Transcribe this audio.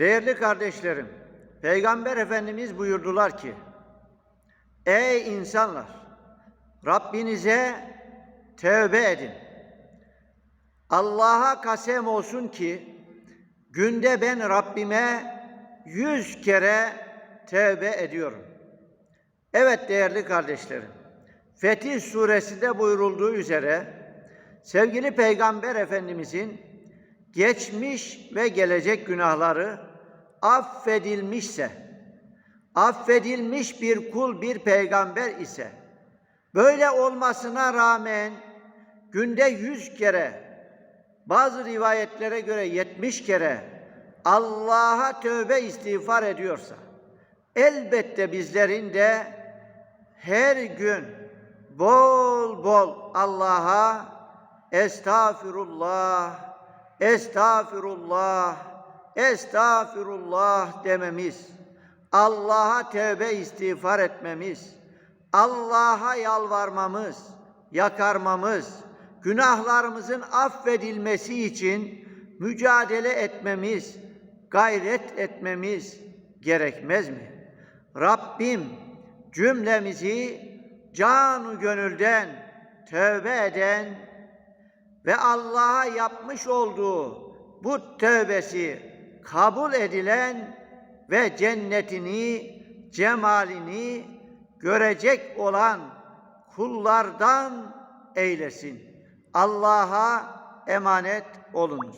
Değerli kardeşlerim, Peygamber Efendimiz buyurdular ki, Ey insanlar! Rabbinize tövbe edin. Allah'a kasem olsun ki, günde ben Rabbime yüz kere tövbe ediyorum. Evet değerli kardeşlerim, Fetih suresinde buyurulduğu üzere, sevgili Peygamber Efendimizin geçmiş ve gelecek günahları affedilmişse, affedilmiş bir kul bir peygamber ise, böyle olmasına rağmen günde yüz kere, bazı rivayetlere göre yetmiş kere Allah'a tövbe istiğfar ediyorsa, elbette bizlerin de her gün bol bol Allah'a estağfirullah, estağfirullah, estağfirullah dememiz, Allah'a tövbe istiğfar etmemiz, Allah'a yalvarmamız, yakarmamız, günahlarımızın affedilmesi için mücadele etmemiz, gayret etmemiz gerekmez mi? Rabbim cümlemizi canu gönülden tövbe eden ve Allah'a yapmış olduğu bu tövbesi kabul edilen ve cennetini, cemalini görecek olan kullardan eylesin. Allah'a emanet olunuz.